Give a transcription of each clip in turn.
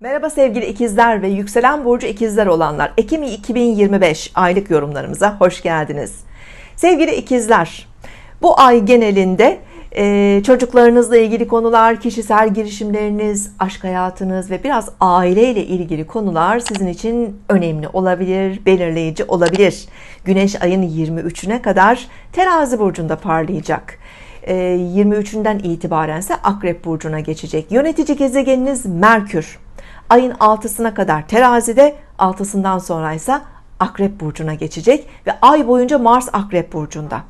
Merhaba sevgili ikizler ve yükselen burcu ikizler olanlar. Ekim 2025 aylık yorumlarımıza hoş geldiniz. Sevgili ikizler, bu ay genelinde e, çocuklarınızla ilgili konular, kişisel girişimleriniz, aşk hayatınız ve biraz aileyle ilgili konular sizin için önemli olabilir, belirleyici olabilir. Güneş ayın 23'üne kadar terazi burcunda parlayacak. 23'ünden itibaren ise Akrep Burcu'na geçecek. Yönetici gezegeniniz Merkür. Ayın 6'sına kadar terazide, 6'sından sonra ise Akrep Burcu'na geçecek ve ay boyunca Mars Akrep Burcu'nda.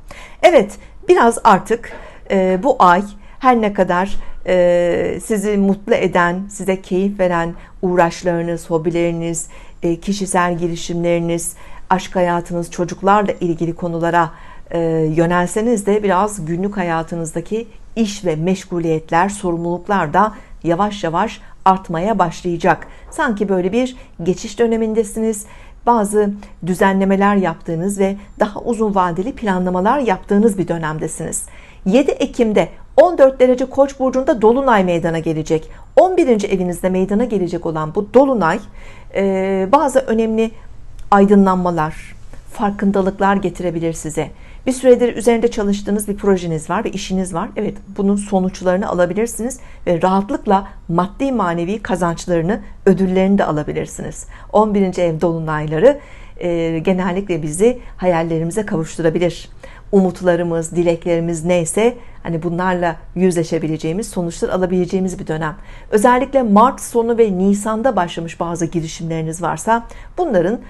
Evet, biraz artık e, bu ay her ne kadar e, sizi mutlu eden, size keyif veren uğraşlarınız, hobileriniz, e, kişisel girişimleriniz, aşk hayatınız, çocuklarla ilgili konulara e, yönelseniz de biraz günlük hayatınızdaki iş ve meşguliyetler, sorumluluklar da yavaş yavaş artmaya başlayacak. Sanki böyle bir geçiş dönemindesiniz. Bazı düzenlemeler yaptığınız ve daha uzun vadeli planlamalar yaptığınız bir dönemdesiniz. 7 Ekim'de 14 derece Koç burcunda dolunay meydana gelecek. 11. evinizde meydana gelecek olan bu dolunay e, bazı önemli aydınlanmalar, farkındalıklar getirebilir size. Bir süredir üzerinde çalıştığınız bir projeniz var ve işiniz var. Evet, bunun sonuçlarını alabilirsiniz ve rahatlıkla maddi manevi kazançlarını, ödüllerini de alabilirsiniz. 11. ev dolunayları e, genellikle bizi hayallerimize kavuşturabilir. Umutlarımız, dileklerimiz neyse hani bunlarla yüzleşebileceğimiz, sonuçlar alabileceğimiz bir dönem. Özellikle Mart sonu ve Nisan'da başlamış bazı girişimleriniz varsa bunların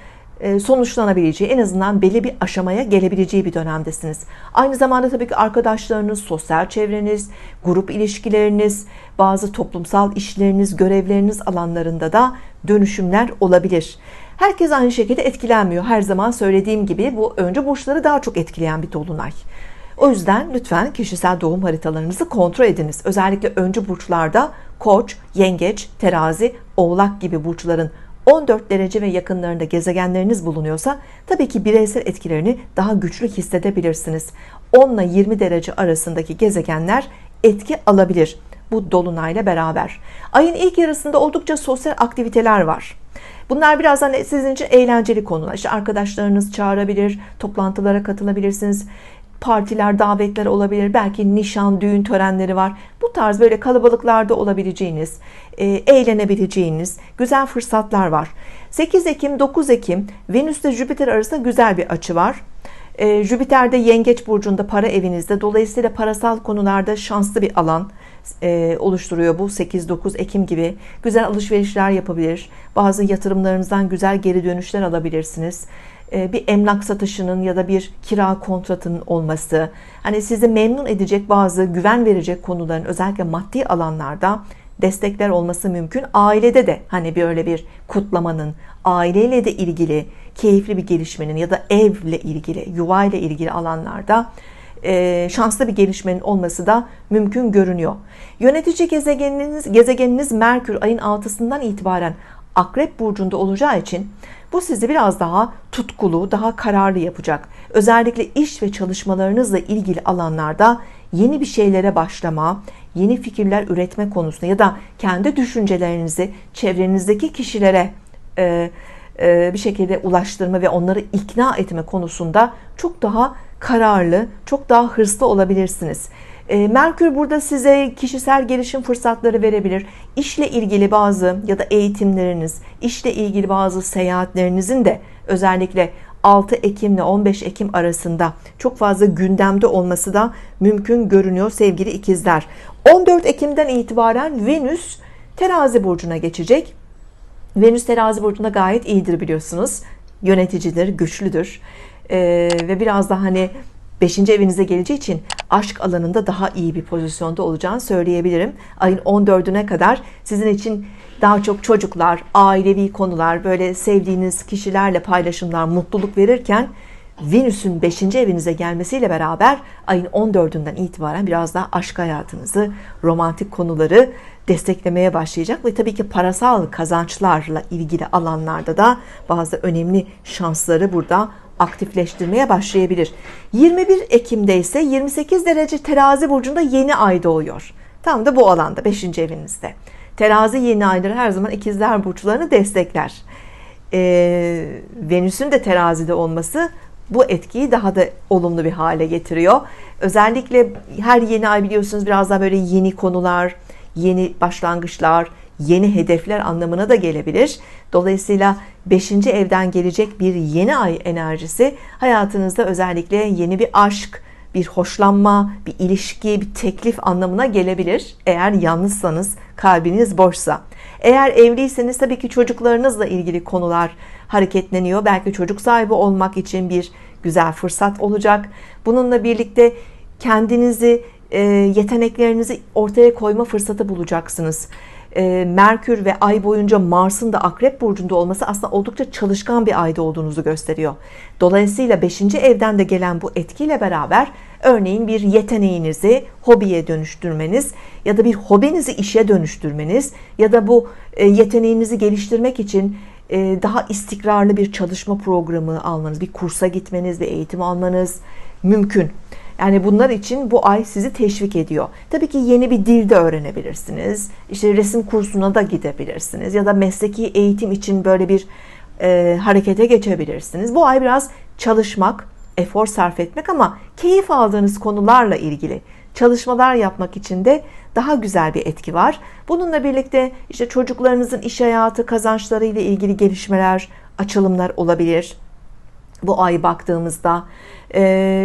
sonuçlanabileceği, en azından belli bir aşamaya gelebileceği bir dönemdesiniz. Aynı zamanda tabii ki arkadaşlarınız, sosyal çevreniz, grup ilişkileriniz, bazı toplumsal işleriniz, görevleriniz alanlarında da dönüşümler olabilir. Herkes aynı şekilde etkilenmiyor. Her zaman söylediğim gibi bu önce burçları daha çok etkileyen bir dolunay. O yüzden lütfen kişisel doğum haritalarınızı kontrol ediniz. Özellikle öncü burçlarda Koç, Yengeç, Terazi, Oğlak gibi burçların 14 derece ve yakınlarında gezegenleriniz bulunuyorsa tabii ki bireysel etkilerini daha güçlü hissedebilirsiniz. 10 ile 20 derece arasındaki gezegenler etki alabilir bu dolunayla beraber. Ayın ilk yarısında oldukça sosyal aktiviteler var. Bunlar birazdan sizin için eğlenceli konular. İşte arkadaşlarınız çağırabilir, toplantılara katılabilirsiniz partiler, davetler olabilir. Belki nişan, düğün törenleri var. Bu tarz böyle kalabalıklarda olabileceğiniz, e, eğlenebileceğiniz güzel fırsatlar var. 8 Ekim, 9 Ekim Venüs ile Jüpiter arasında güzel bir açı var. E, Jüpiter de Yengeç burcunda para evinizde. Dolayısıyla parasal konularda şanslı bir alan e, oluşturuyor bu 8-9 Ekim gibi. Güzel alışverişler yapabilir. Bazı yatırımlarınızdan güzel geri dönüşler alabilirsiniz. E, bir emlak satışının ya da bir kira kontratının olması, hani sizi memnun edecek bazı güven verecek konuların özellikle maddi alanlarda destekler olması mümkün. Ailede de hani böyle bir kutlamanın, aileyle de ilgili keyifli bir gelişmenin ya da evle ilgili, yuvayla ilgili alanlarda e, şanslı bir gelişmenin olması da mümkün görünüyor. Yönetici gezegeniniz, gezegeniniz Merkür ayın 6'sından itibaren Akrep burcunda olacağı için bu sizi biraz daha tutkulu, daha kararlı yapacak. Özellikle iş ve çalışmalarınızla ilgili alanlarda yeni bir şeylere başlama, yeni fikirler üretme konusunda ya da kendi düşüncelerinizi çevrenizdeki kişilere e, bir şekilde ulaştırma ve onları ikna etme konusunda çok daha kararlı, çok daha hırslı olabilirsiniz. E, Merkür burada size kişisel gelişim fırsatları verebilir. İşle ilgili bazı ya da eğitimleriniz, işle ilgili bazı seyahatlerinizin de özellikle 6 Ekim ile 15 Ekim arasında çok fazla gündemde olması da mümkün görünüyor sevgili ikizler. 14 Ekim'den itibaren Venüs terazi burcuna geçecek. Venüs terazi burcunda gayet iyidir biliyorsunuz. Yöneticidir, güçlüdür. Ee, ve biraz da hani 5. evinize geleceği için aşk alanında daha iyi bir pozisyonda olacağını söyleyebilirim. Ayın 14'üne kadar sizin için daha çok çocuklar, ailevi konular, böyle sevdiğiniz kişilerle paylaşımlar mutluluk verirken Venüs'ün 5. evinize gelmesiyle beraber ayın 14'ünden itibaren biraz daha aşk hayatınızı, romantik konuları desteklemeye başlayacak ve tabii ki parasal kazançlarla ilgili alanlarda da bazı önemli şansları burada aktifleştirmeye başlayabilir. 21 Ekim'de ise 28 derece terazi burcunda yeni ay doğuyor. Tam da bu alanda 5. evinizde. Terazi yeni ayları her zaman ikizler burçlarını destekler. Ee, Venüs'ün de terazide olması bu etkiyi daha da olumlu bir hale getiriyor. Özellikle her yeni ay biliyorsunuz biraz daha böyle yeni konular, yeni başlangıçlar, yeni hedefler anlamına da gelebilir. Dolayısıyla 5. evden gelecek bir yeni ay enerjisi hayatınızda özellikle yeni bir aşk, bir hoşlanma, bir ilişki, bir teklif anlamına gelebilir. Eğer yalnızsanız, kalbiniz boşsa. Eğer evliyseniz tabii ki çocuklarınızla ilgili konular hareketleniyor. Belki çocuk sahibi olmak için bir güzel fırsat olacak. Bununla birlikte kendinizi, e, yeteneklerinizi ortaya koyma fırsatı bulacaksınız. E, Merkür ve Ay boyunca Mars'ın da Akrep burcunda olması aslında oldukça çalışkan bir ayda olduğunuzu gösteriyor. Dolayısıyla 5. evden de gelen bu etkiyle beraber örneğin bir yeteneğinizi hobiye dönüştürmeniz ya da bir hobinizi işe dönüştürmeniz ya da bu e, yeteneğinizi geliştirmek için e, daha istikrarlı bir çalışma programı almanız, bir kursa gitmeniz, bir eğitim almanız mümkün. Yani bunlar için bu ay sizi teşvik ediyor. Tabii ki yeni bir dil de öğrenebilirsiniz. İşte resim kursuna da gidebilirsiniz ya da mesleki eğitim için böyle bir e, harekete geçebilirsiniz. Bu ay biraz çalışmak, efor sarf etmek ama keyif aldığınız konularla ilgili çalışmalar yapmak için de daha güzel bir etki var. Bununla birlikte işte çocuklarınızın iş hayatı kazançları ile ilgili gelişmeler, açılımlar olabilir. Bu ay baktığımızda e,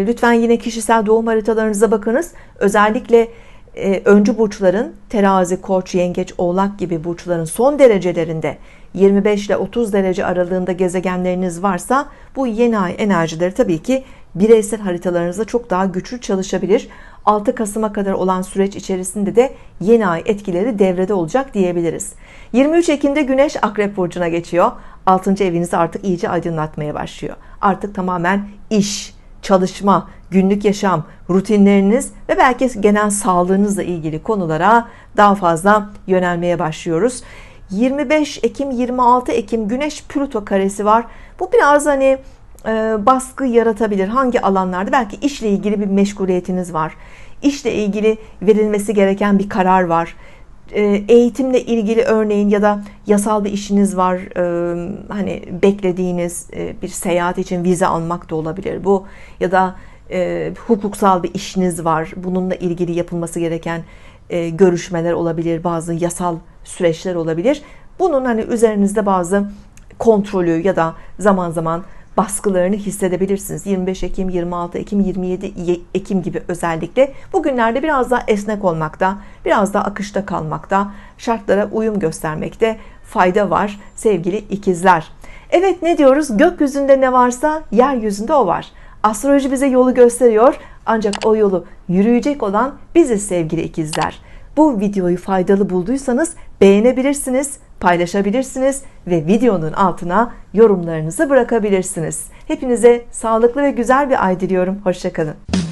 lütfen yine kişisel doğum haritalarınıza bakınız. Özellikle e, öncü burçların terazi, koç, yengeç, oğlak gibi burçların son derecelerinde 25 ile 30 derece aralığında gezegenleriniz varsa bu yeni ay enerjileri tabii ki bireysel haritalarınızda çok daha güçlü çalışabilir. 6 Kasım'a kadar olan süreç içerisinde de yeni ay etkileri devrede olacak diyebiliriz. 23 Ekim'de Güneş Akrep Burcu'na geçiyor. 6. evinizi artık iyice aydınlatmaya başlıyor. Artık tamamen iş, çalışma, günlük yaşam, rutinleriniz ve belki genel sağlığınızla ilgili konulara daha fazla yönelmeye başlıyoruz. 25 Ekim 26 Ekim Güneş Plüto karesi var. Bu biraz hani e, baskı yaratabilir. Hangi alanlarda? Belki işle ilgili bir meşguliyetiniz var. İşle ilgili verilmesi gereken bir karar var. E, eğitimle ilgili örneğin ya da yasal bir işiniz var. E, hani beklediğiniz bir seyahat için vize almak da olabilir. Bu ya da hukuksal bir işiniz var. Bununla ilgili yapılması gereken görüşmeler olabilir. Bazı yasal süreçler olabilir. Bunun hani üzerinizde bazı kontrolü ya da zaman zaman baskılarını hissedebilirsiniz. 25 Ekim, 26 Ekim, 27 Ekim gibi özellikle bugünlerde biraz daha esnek olmakta, biraz daha akışta kalmakta, şartlara uyum göstermekte fayda var sevgili ikizler. Evet ne diyoruz? Gökyüzünde ne varsa yeryüzünde o var. Astroloji bize yolu gösteriyor ancak o yolu yürüyecek olan biziz sevgili ikizler. Bu videoyu faydalı bulduysanız beğenebilirsiniz, paylaşabilirsiniz ve videonun altına yorumlarınızı bırakabilirsiniz. Hepinize sağlıklı ve güzel bir ay diliyorum. Hoşçakalın.